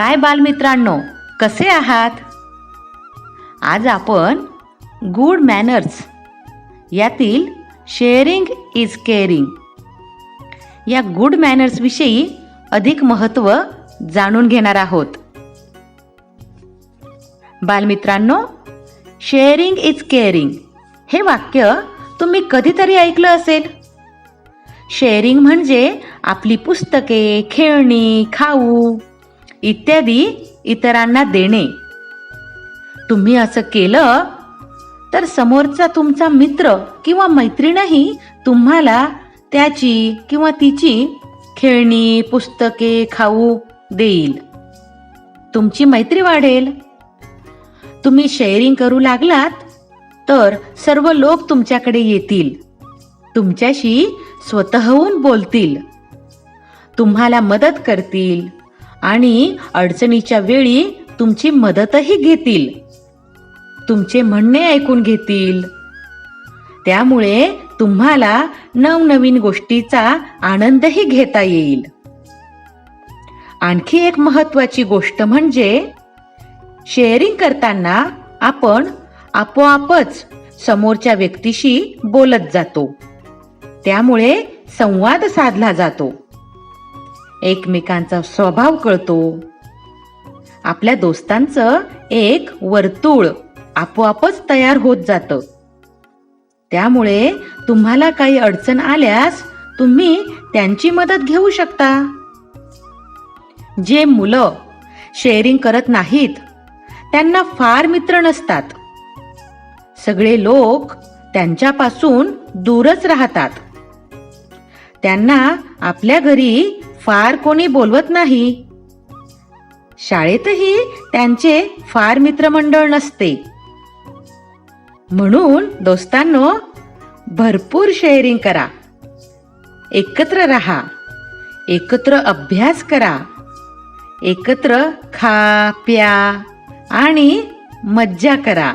काय बालमित्रांनो? कसे आहात? आज आपण गुड मॅनर्स यातील शेअरिंग इज केअरिंग या गुड मॅनर्सविषयी अधिक महत्त्व जाणून घेणार आहोत. बालमित्रांनो शेअरिंग इज केअरिंग हे वाक्य तुम्ही कधीतरी ऐकलं असेल. शेअरिंग म्हणजे आपली पुस्तके खेळणी खाऊ इत्यादी इतरांना देणे. तुम्ही असं केलं तर समोरचा तुमचा मित्र किंवा मैत्रीणही तुम्हाला त्याची किंवा तिची खेळणी पुस्तके खाऊ देईल. तुमची मैत्री वाढेल. तुम्ही शेअरिंग करू लागलात तर सर्व लोक तुमच्याकडे येतील. तुमच्याशी स्वतःहून बोलतील. तुम्हाला मदत करतील. आणि अडचणीच्या वेळी तुमची मदतही घेतील. तुमचे म्हणणे ऐकून घेतील. त्यामुळे तुम्हाला नवनवीन गोष्टीचा आनंदही घेता येईल. आणखी एक महत्वाची गोष्ट म्हणजे शेअरिंग करताना आपण आपोआपच समोरच्या व्यक्तीशी बोलत जातो. त्यामुळे संवाद साधला जातो. एकमेकांचा स्वभाव कळतो. आपल्या दोस्तांचं एक वर्तुळ आपोआपच तयार होत जातं. त्यामुळे तुम्हाला काही अडचण आल्यास तुम्ही त्यांची मदत घेऊ शकता. जे मुलं शेअरिंग करत नाहीत त्यांना फार मित्र नसतात. सगळे लोक त्यांच्यापासून दूरच राहतात. त्यांना आपल्या घरी फार कोणी बोलवत नाही. शाळेतही त्यांचे फार मित्रमंडळ नसते. म्हणून दोस्तांनो भरपूर शेअरिंग करा. एकत्र राहा. एकत्र अभ्यास करा. एकत्र खा प्या आणि मज्जा करा.